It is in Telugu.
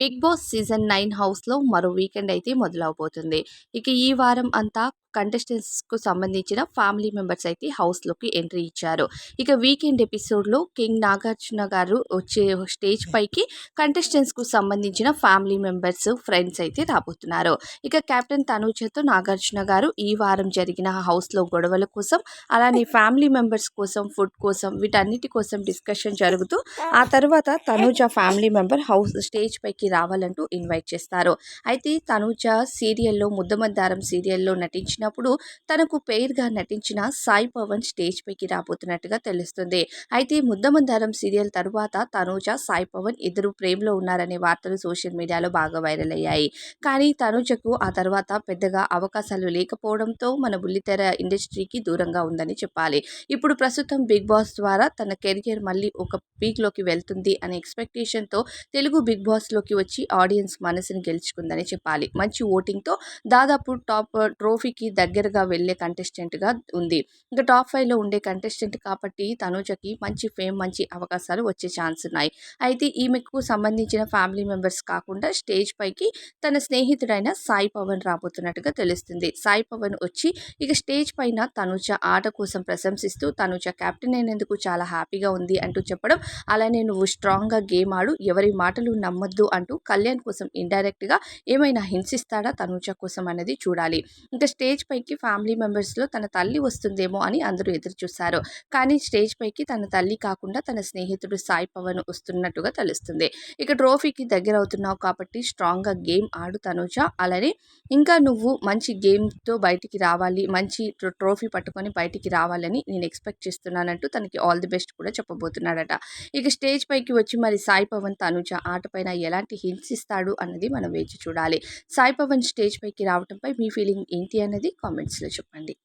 బిగ్ బాస్ సీజన్ నైన్ హౌస్లో మరో వీకెండ్ అయితే మొదలవబోతుంది. ఇక ఈ వారం అంతా కంటెస్టెంట్స్కు సంబంధించిన ఫ్యామిలీ మెంబర్స్ అయితే హౌస్లోకి ఎంట్రీ ఇచ్చారు. ఇక వీకెండ్ ఎపిసోడ్లో కింగ్ నాగార్జున గారు వచ్చే స్టేజ్ పైకి కంటెస్టెంట్స్కు సంబంధించిన ఫ్యామిలీ మెంబర్స్ ఫ్రెండ్స్ అయితే రాబోతున్నారు. ఇక కెప్టెన్ తనూజతో నాగార్జున గారు ఈ వారం జరిగిన హౌస్లో గొడవల కోసం అలానే ఫ్యామిలీ మెంబర్స్ కోసం ఫుడ్ కోసం వీటన్నిటి కోసం డిస్కషన్ జరుగుతూ ఆ తర్వాత Tanuja family member house stage పైకి రావాలంటూ ఇన్వైట్ చేస్తారు. అయితే తనుజ సీరియల్లో ముద్దమందారం సీరియల్లో నటించినప్పుడు తనకు పేరుగా నటించిన సాయి పవన్ స్టేజ్ పైకి రాబోతున్నట్టుగా తెలుస్తుంది. అయితే ముద్దమందారం సీరియల్ తరువాత తనుజ సాయి పవన్ ఇద్దరు ప్రేమలో ఉన్నారనే వార్తలు సోషల్ మీడియాలో బాగా వైరల్ అయ్యాయి. కానీ తనుజకు ఆ తర్వాత పెద్దగా అవకాశాలు లేకపోవడంతో మన బుల్లితెర ఇండస్ట్రీకి దూరంగా ఉందని చెప్పాలి. ఇప్పుడు ప్రస్తుతం బిగ్ బాస్ ద్వారా తన కెరియర్ మళ్ళీ ఒక పీక్లోకి వెళ్తుంది అనే ఎక్స్పెక్టేషన్తో తెలుగు బిగ్ బాస్లోకి వచ్చి ఆడియన్స్ మనసుని గెలుచుకుందని చెప్పాలి. మంచి ఓటింగ్తో దాదాపు టాప్ ట్రోఫీకి దగ్గరగా వెళ్ళే కంటెస్టెంట్గా ఉంది. ఇంకా టాప్ ఫైవ్లో ఉండే కంటెస్టెంట్ కాబట్టి తనూజకి మంచి ఫేమ్ మంచి అవకాశాలు వచ్చే ఛాన్స్ ఉన్నాయి. అయితే ఈమెకు సంబంధించిన ఫ్యామిలీ మెంబర్స్ కాకుండా స్టేజ్ పైకి తన స్నేహితుడైన సాయి పవన్ రాబోతున్నట్టుగా తెలుస్తుంది. సాయి పవన్ వచ్చి ఇక స్టేజ్ పైన తనుజ ఆట కోసం ప్రశంసిస్తూ తనుజ కెప్టెన్ అయినందుకు చాలా హ్యాపీగా ఉంది అంటూ చెప్పడం అలానే నువ్వు స్ట్రాంగ్గా గేమ్ ఆడు ఎవరి మాటలు నమ్మద్దు అంటూ కళ్యాణ్ కోసం ఇండైరెక్ట్గా ఏమైనా హింసిస్తాడా తనుజ కోసం అనేది చూడాలి. ఇంకా స్టేజ్ పైకి ఫ్యామిలీ మెంబర్స్లో తన తల్లి వస్తుందేమో అని అందరూ ఎదురు చూశారు కానీ స్టేజ్ పైకి తన తల్లి కాకుండా తన స్నేహితుడు సాయి పవన్ వస్తున్నట్టుగా తెలుస్తుంది. ఇక ట్రోఫీకి దగ్గర అవుతున్నావు కాబట్టి స్ట్రాంగ్గా గేమ్ ఆడు తనుజ. అలానే ఇంకా నువ్వు మంచి గేమ్తో బయటికి రావాలి మంచి ట్రోఫీ పట్టుకొని బయటికి రావాలని నేను ఎక్స్పెక్ట్ చేస్తున్నానంటూ తనకి ఆల్ ది బెస్ట్ కూడా చెప్పబోతున్నాడట. ఇక స్టేజ్ పైకి వచ్చి మరి సాయి పవన్ తనుజ ఆటపైన ఎలాంటి హింసిస్తాడు అన్నది మనం వేచి చూడాలి. సాయి పవన్ స్టేజ్ పైకి రావడంపై మీ ఫీలింగ్ ఏంటి అన్నది కామెంట్స్లో చెప్పండి.